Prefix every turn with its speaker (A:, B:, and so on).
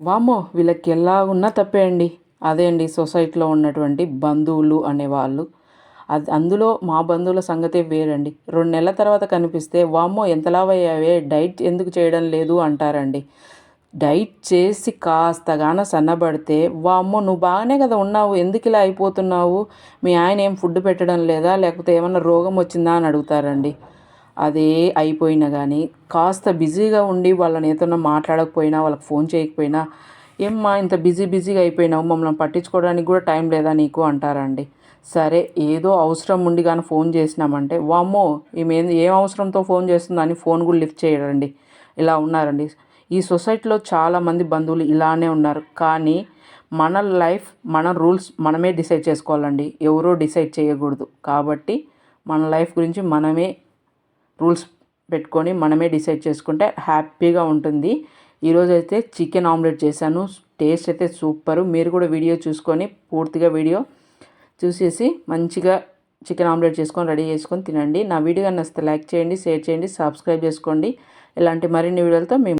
A: వామ్మో వీళ్ళకి ఎలా ఉన్నా తప్పే అండి. అదే అండి సొసైటీలో ఉన్నటువంటి బంధువులు అనేవాళ్ళు. అది అందులో మా బంధువుల సంగతే వేరండి. రెండు నెలల తర్వాత కనిపిస్తే వామ్మో ఎంతలావయ్యావే డైట్ ఎందుకు చేయడం లేదు? అంటారండి. డైట్ చేసి కాస్తగాన సన్నబడితే వామ్మో నువ్వు బాగానే కదా ఉన్నావు ఎందుకు ఇలా అయిపోతున్నావు? మీ ఆయన ఏం ఫుడ్ పెట్టడం లేదా? లేకపోతే ఏమన్నా రోగం వచ్చిందా? అని అడుగుతారండి. అదే అయిపోయినా కానీ కాస్త బిజీగా ఉండి వాళ్ళని ఏదైనా మాట్లాడకపోయినా వాళ్ళకి ఫోన్ చేయకపోయినా ఏమ్మా ఇంత బిజీ బిజీగా అయిపోయినావు మమ్మల్ని పట్టించుకోవడానికి కూడా టైం లేదా నీకు? అంటారండి. సరే ఏదో అవసరం ఉండి కానీ ఫోన్ చేసినామంటే వామ్మో ఈమె ఏం అవసరంతో ఫోన్ చేస్తుందని ఫోన్ కూడా లిఫ్ట్ చేయడండి. ఇలా ఉన్నారండి. ఈ సొసైటీలో చాలామంది బంధువులు ఇలానే ఉన్నారు. కానీ మన లైఫ్ మన రూల్స్ మనమే డిసైడ్ చేసుకోవాలండి. ఎవరో డిసైడ్ చేయకూడదు. కాబట్టి మన లైఫ్ గురించి మనమే రూల్స్ పెట్టుకొని మనమే డిసైడ్ చేసుకుంటే హ్యాపీగా ఉంటుంది. ఈరోజు అయితే చికెన్ ఆమ్లెట్ చేశాను. టేస్ట్ అయితే సూపరు. మీరు కూడా వీడియో చూసుకొని పూర్తిగా వీడియో చూసేసి మంచిగా చికెన్ ఆమ్లెట్ చేసుకొని రెడీ చేసుకొని తినండి. నా వీడియో నచ్చితే లైక్ చేయండి షేర్ చేయండి సబ్స్క్రైబ్ చేసుకోండి. ఇలాంటి మరిన్ని వీడియోలతో మేము